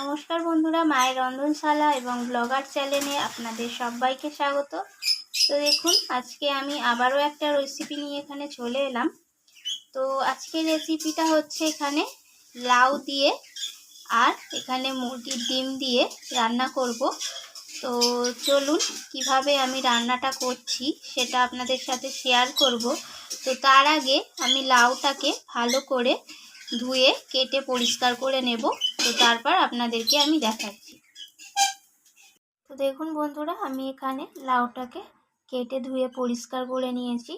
নমস্কার বন্ধুরা, মায়ের রন্ধনশালা এবং ব্লগার চ্যানেলে আপনাদের সবাইকে স্বাগত। তো দেখুন, আজকে আমি আবারও একটা রেসিপি নিয়ে এখানে চলে এলাম। তো আজকের রেসিপিটা হচ্ছে এখানে লাউ দিয়ে আর এখানে মুরগির ডিম দিয়ে রান্না করব। তো চলুন, কীভাবে আমি রান্নাটা করছি সেটা আপনাদের সাথে শেয়ার করব। তো তার আগে আমি লাউটাকে ভালো করে ধুয়ে, কেটে পরিষ্কার করে নেব। তো তারপর আপনাদেরকে আমি দেখাচ্ছি। তো দেখুন বন্ধুরা, আমি এখানে লাউটাকে কেটে ধুয়ে পরিষ্কার করে নিয়েছি।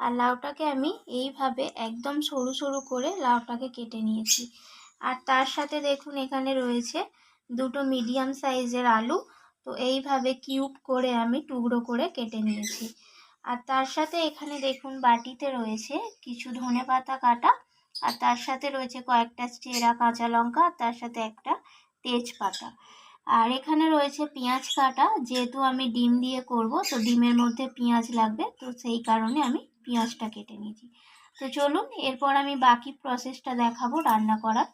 আর লাউটাকে আমি এইভাবে একদম সরু সরু করে লাউটাকে কেটে নিয়েছি। আর তার সাথে দেখুন এখানে রয়েছে দুটো মিডিয়াম সাইজের আলু। তো এইভাবে কিউব করে আমি টুকরো করে কেটে নিয়েছি। আর তার সাথে এখানে দেখুন বাটিতে রয়েছে কিছু ধনে পাতা কাটা আর তার সাথে রয়েছে কয়েকটা চেরা কাঁচা লঙ্কা, তার সাথে একটা তেজপাতা। আর এখানে রয়েছে পেঁয়াজ কাটা, যেহেতু আমি ডিম দিয়ে করব, তো ডিমের মধ্যে পেঁয়াজ লাগবে, তো সেই কারণে আমি পেঁয়াজটা কেটে নিয়েছি। তো চলুন, এরপর আমি বাকি প্রসেসটা দেখাবো রান্না করার।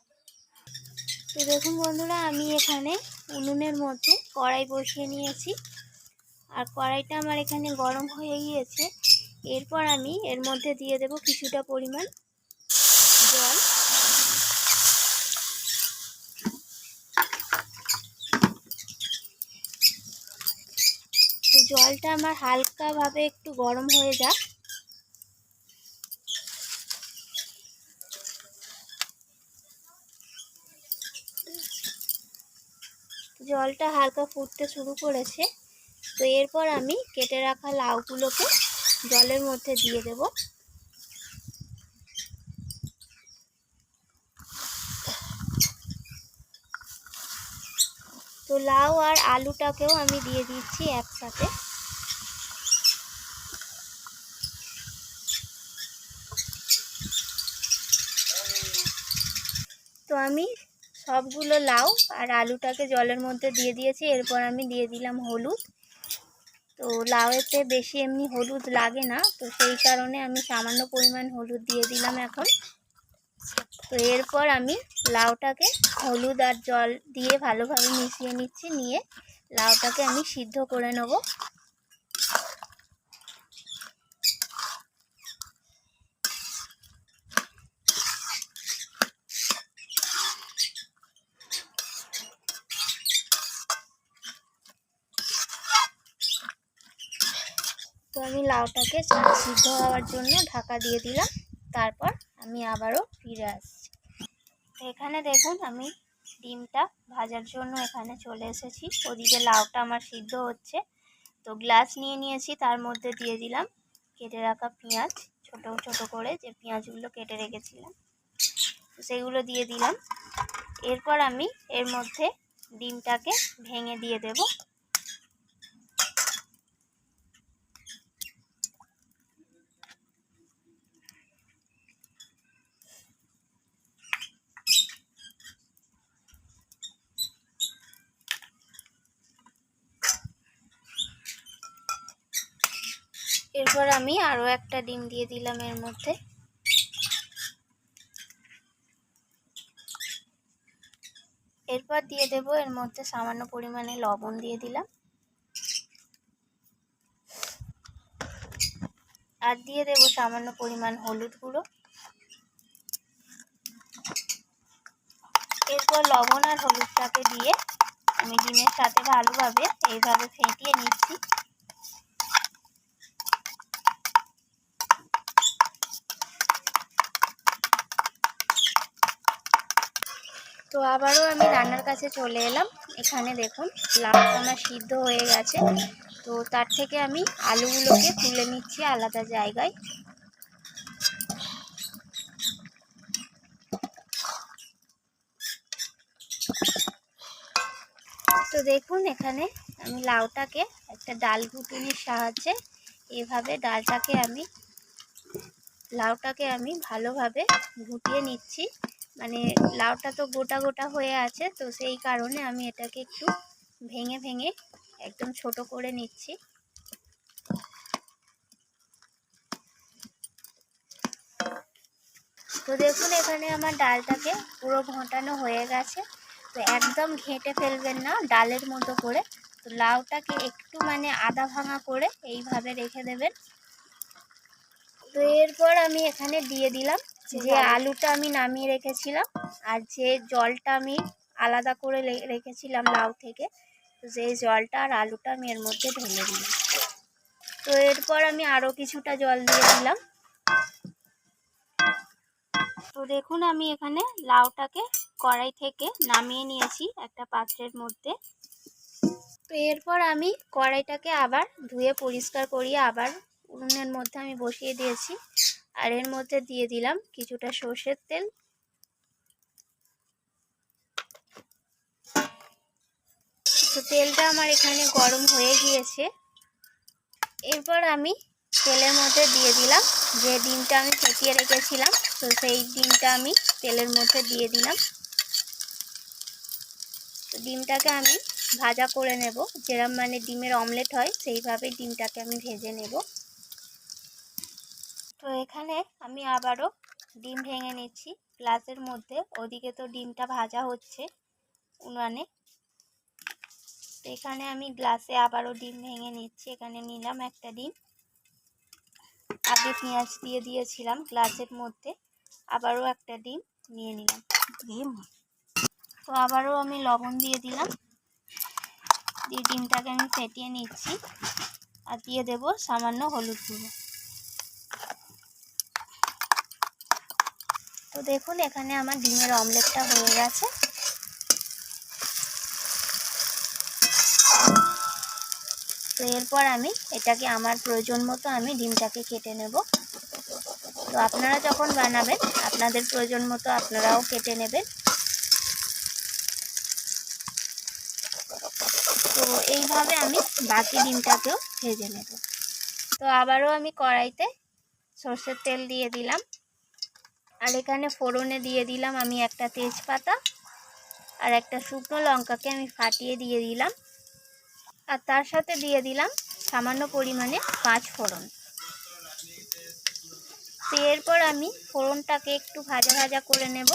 তো দেখুন বন্ধুরা, আমি এখানে উনুনের মধ্যে কড়াই বসিয়ে নিয়েছি। আর কড়াইটা আমার এখানে গরম হয়ে গিয়েছে। এরপর আমি এর মধ্যে দিয়ে দেব কিছুটা পরিমাণ জল তো জলটা আমার হালকাভাবে একটু গরম হয়ে যাক। জলটা হালকা ফুটতে শুরু করেছে। তো এরপর আমি কেটে রাখা লাউগুলোকে জলের মধ্যে দিয়ে দেব। তো লাউ আর আলুটাকেও আমি দিয়ে দিচ্ছি একসাথে। তো আমি সবগুলো লাউ আর আলুটাকে জলের মধ্যে দিয়ে দিয়েছি। এরপর আমি দিয়ে দিলাম হলুদ। তো লাউয়েতে বেশি এমনি হলুদ লাগে না, তো সেই কারণে আমি সামান্য পরিমাণ হলুদ দিয়ে দিলাম এখন। তো এরপর আমি লাউটাকে হলুদ আর জল দিয়ে ভালোভাবে মিশিয়ে নিচ্ছি, নিয়ে লাউটাকে আমি সিদ্ধ করে নেব তো আমি লাউটাকে সিদ্ধ হওয়ার জন্য ঢাকা দিয়ে দিলাম। তারপর আমি আবারও ফিরে আসছি। এখানে দেখুন আমি ডিমটা ভাজার জন্য এখানে চলে এসেছি। ওদিকে লাউটা আমার সিদ্ধ হচ্ছে। তো গ্লাস নিয়ে নিয়েছি, তার মধ্যে দিয়ে দিলাম কেটে রাখা পেঁয়াজ। ছোট ছোট করে যে পেঁয়াজগুলো কেটে রেখেছিলাম। সেগুলো দিয়ে দিলাম। এরপর আমি এর মধ্যে ডিমটাকে ভেঙে দিয়ে দেবো। এরপর আমি আরও একটা ডিম দিয়ে দিলাম এর মধ্যে। এরপর দিয়ে দেব এর মধ্যে সামান্য পরিমাণে লবণ দিয়ে দিলাম। আর দিয়ে দেব সামান্য পরিমাণ হলুদ গুঁড়ো। এরপর লবণ আর হলুদটাকে দিয়ে আমি ডিমের সাথে ভালোভাবে এইভাবে ফেটিয়ে নিচ্ছি। তো আবারও আমি রান্নার কাছে চলে এলাম। এখানে দেখুন লাউটা আমার সিদ্ধ হয়ে গেছে। তো তার থেকে আমি আলুগুলোকে তুলে নিচ্ছি আলাদা জায়গায়। তো দেখুন, এখানে আমি লাউটাকে একটা ডাল ঘুটুনির সাহায্যে এভাবে ডালটাকে আমি, লাউটাকে আমি ভালোভাবে ঘুটিয়ে নিচ্ছি। মানে লাউটা তো গোটা গোটা হয়ে আছে, তো সেই কারণে আমি এটাকে একটু ভেঙে ভেঙে একদম ছোট করে নিচ্ছি। তো দেখুন, এখানে আমার ডালটাকে পুরো ঘটানো হয়ে গেছে। তো একদম ঘেঁটে ফেলবেন না, ডালের মতো করে। তো লাউটাকে একটু মানে আদা ভাঙা করে এইভাবে রেখে দেবেন। তো এরপর আমি এখানে দিয়ে দিলাম যে আলুটা আমি নামিয়ে রেখেছিলাম আর যে জলটা আমি আলাদা করে রেখেছিলাম লাউ থেকে তো সেই জলটা আর আলুটা আমি এর মধ্যে ঢেলে দিলাম। তো এরপর আমি আরও কিছুটা জল দিয়ে দিলাম। তো দেখুন আমি এখানে লাউটাকে কড়াই থেকে নামিয়ে নিয়েছি একটা পাত্রের মধ্যে। তো এরপর আমি কড়াইটাকে আবার ধুয়ে পরিষ্কার করিয়ে আবার উনুনের মধ্যে আমি বসিয়ে দিয়েছি। আর এর মধ্যে দিয়ে দিলাম কিছুটা সর্ষের তেল। তো তেলটা আমার এখানে গরম হয়ে গিয়েছে। এরপর আমি তেলের মধ্যে দিয়ে দিলাম। যে ডিমটা আমি ফেটিয়ে রেখেছিলাম, তো সেই ডিমটা আমি তেলের মধ্যে দিয়ে দিলাম। তো ডিমটাকে আমি ভাজা করে নেব। যেরম মানে ডিমের অমলেট হয়, সেইভাবে ডিমটাকে আমি ভেজে নেব। তো এখানে আমি আবারও ডিম ভেঙে নিচ্ছি। গ্লাসের মধ্যে। ওদিকে তো ডিমটা ভাজা হচ্ছে উনানে। তো এখানে আমি গ্লাসে আবারও ডিম ভেঙে নিচ্ছি। এখানে নিলাম একটা ডিম। আগে পেঁয়াজ দিয়ে দিয়েছিলাম গ্লাসের মধ্যে। আবারও একটা ডিম নিয়ে নিলাম। ডিম? তো আবারও আমি লবণ দিয়ে দিলাম। দিয়ে ডিমটাকে আমি ফেটিয়ে নিচ্ছি। আর দিয়ে দেব সামান্য হলুদ গুঁড়ো। দেখুন, এখানে আমার ডিমের অমলেটটা হয়ে গেছে। তো এরপর আমি এটাকে, আমার প্রয়োজন মতো আমি ডিমটাকে কেটে নেব। তো আপনারা যখন বানাবেন, আপনাদের প্রয়োজন মতো আপনারাও কেটে নেবেন। তো এইভাবে আমি বাকি ডিমটাকেও ভেজে নেব। তো আবারও আমি কড়াইতে সর্ষের তেল দিয়ে দিলাম। আর এখানে ফোড়নে দিয়ে দিলাম আমি একটা তেজপাতা আর একটা শুকনো লঙ্কাকে আমি ফাটিয়ে দিয়ে দিলাম। আর তার সাথে দিয়ে দিলাম সামান্য পরিমাণে পাঁচ ফোড়ন। তো এরপর আমি ফোড়নটাকে একটু ভাজা ভাজা করে নেব।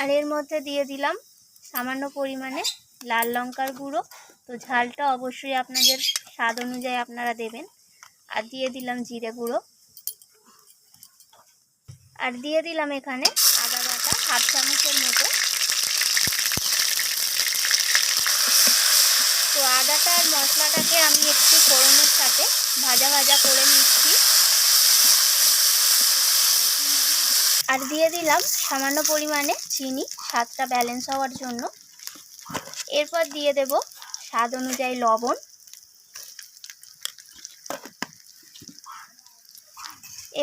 আর এর মধ্যে দিয়ে দিলাম সামান্য পরিমাণে লাল লঙ্কার গুঁড়ো। তো ঝালটা অবশ্যই আপনাদের স্বাদ অনুযায়ী আপনারা দেবেন। আর দিয়ে দিলাম জিরে গুঁড়ো। আর দিয়ে দিলাম এখানে আদা বাটা হাফ চামচের মতো। তো আদাটা আর মশলাটাকে আমি একটু ফোড়নের সাথে ভাজা ভাজা করে নিচ্ছি। আর দিয়ে দিলাম সামান্য পরিমাণে চিনি, স্বাদটা ব্যালেন্স হওয়ার জন্য। এরপর দিয়ে দেব স্বাদ অনুযায়ী লবণ।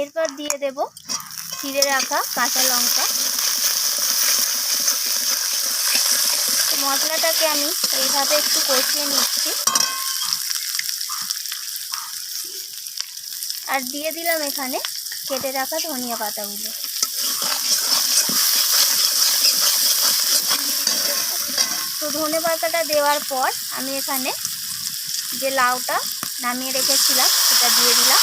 এরপর দিয়ে দেব চিড়ে রাখা কাঁচা লঙ্কা। মশলাটাকে আমি এইভাবে একটু কষিয়ে নিচ্ছি। আর দিয়ে দিলাম এখানে কেটে রাখা ধনিয়া পাতাগুলো। তো ধনে পাতাটা দেওয়ার পর আমি এখানে যে লাউটা নামিয়ে রেখেছিলাম, সেটা দিয়ে দিলাম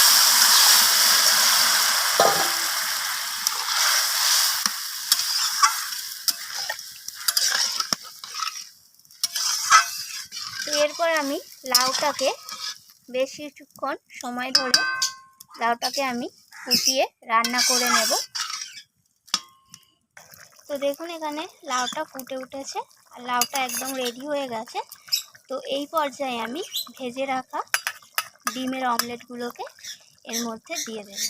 তো এরপর আমি লাউটাকে বেশ কিছুক্ষণ সময় ধরে লাউটাকে আমি ফুটিয়ে রান্না করে নেব। তো দেখুন এখানে লাউটা ফুটে উঠেছে আর লাউটা একদম রেডি হয়ে গেছে। তো এই পর্যায়ে আমি ভেজে রাখা ডিমের অমলেটগুলোকে এর মধ্যে দিয়ে দেব।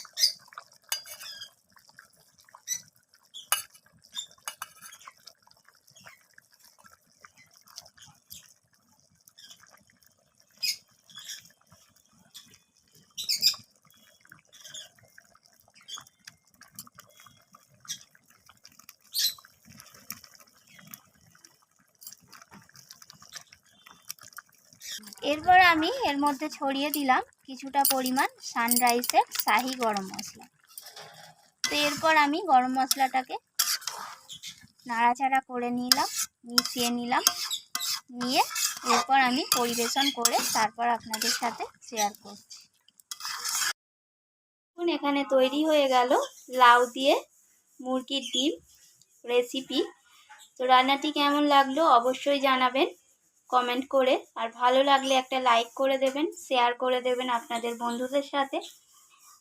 এরপর আমি এর মধ্যে ছড়িয়ে দিলাম কিছুটা পরিমাণ সানরাইসের শাহি গরম মশলা। তো এরপর আমি গরম মশলাটাকে নাড়াচাড়া করে নিলাম, মিশিয়ে নিলাম, নিয়ে এরপর আমি পরিবেশন করে তারপর আপনাদের সাথে শেয়ার করছি। দেখুন, এখানে তৈরি হয়ে গেল লাউ দিয়ে মুরগির ডিম রেসিপি তো রান্নাটি কেমন লাগল অবশ্যই জানাবেন। কমেন্ট করে, আর ভালো লাগলে একটা লাইক করে দেবেন শেয়ার করে দেবেন আপনাদের বন্ধুদের সাথে।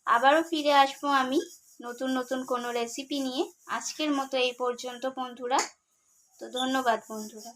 আবারও ফিরে আসব আমি নতুন নতুন কোনো রেসিপি নিয়ে। আজকের মতো এই পর্যন্ত বন্ধুরা। তো ধন্যবাদ বন্ধুরা।